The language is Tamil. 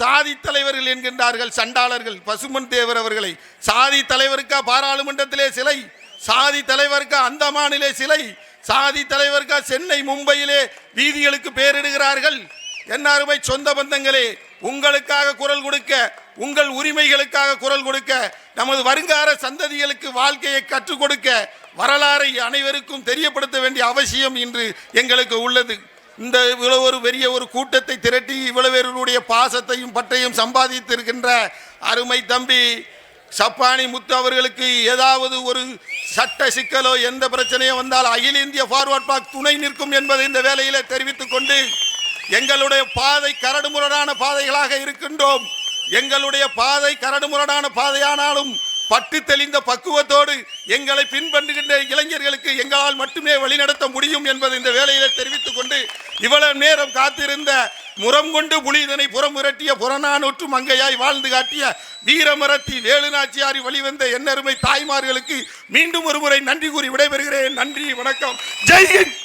சாதி தலைவர்கள் என்கின்றார்கள் சண்டாளர்கள் பசுமன் தேவர் அவர்களை. சாதி தலைவருக்கா பாராளுமன்றத்திலே சிலை? சாதி தலைவருக்கா அந்தமானிலே சிலை? சாதி தலைவருக்கா சென்னை மும்பையிலே வீதிகளுக்கு பேரிடுகிறார்கள். என்ன அருமை சொந்த பந்தங்களே உங்களுக்காக குரல் கொடுக்க உங்கள் உரிமைகளுக்காக குரல் கொடுக்க நமது வருங்கால சந்ததிகளுக்கு வாழ்க்கையை கற்றுக் கொடுக்க வரலாறை அனைவருக்கும் தெரியப்படுத்த வேண்டிய அவசியம் இன்று எங்களுக்கு உள்ளது. இந்த இவ்வளவு ஒரு பெரிய ஒரு கூட்டத்தை திரட்டி இவ்வளவு பாசத்தையும் பற்றையும் சம்பாதித்திருக்கின்ற அருமை தம்பி சப்பானி முத்து அவர்களுக்கு ஏதாவது ஒரு சட்ட சிக்கலோ எந்த பிரச்சனையோ வந்தால் அகில இந்திய ஃபார்வர்ட் பாக் துணை நிற்கும் என்பதை இந்த வேலையில் தெரிவித்துக் கொண்டு எங்களுடைய பாதை கரடுமுரடான பாதைகளாக இருக்கின்றோம். எங்களுடைய பாதை கரடுமுரடான பாதையானாலும் பட்டு தெளிந்த பக்குவத்தோடு எங்களை பின்பற்றுகின்ற இளைஞர்களுக்கு எங்களால் மட்டுமே வழிநடத்த முடியும் என்பதை இந்த வேலையில் தெரிவித்துக் கொண்டு இவ்வளவு நேரம் காத்திருந்த முரம் கொண்டு புலிதனை புறமுரட்டிய புறநானூற்று மங்கையாய் வாழ்ந்து காட்டிய வீரமரத்தி வேலுநாச்சியாரி வழிவந்த எண்ணருமை தாய்மார்களுக்கு மீண்டும் ஒரு முறை நன்றி கூறி விடைபெறுகிறேன். நன்றி வணக்கம். ஜெய்ஹிந்த்!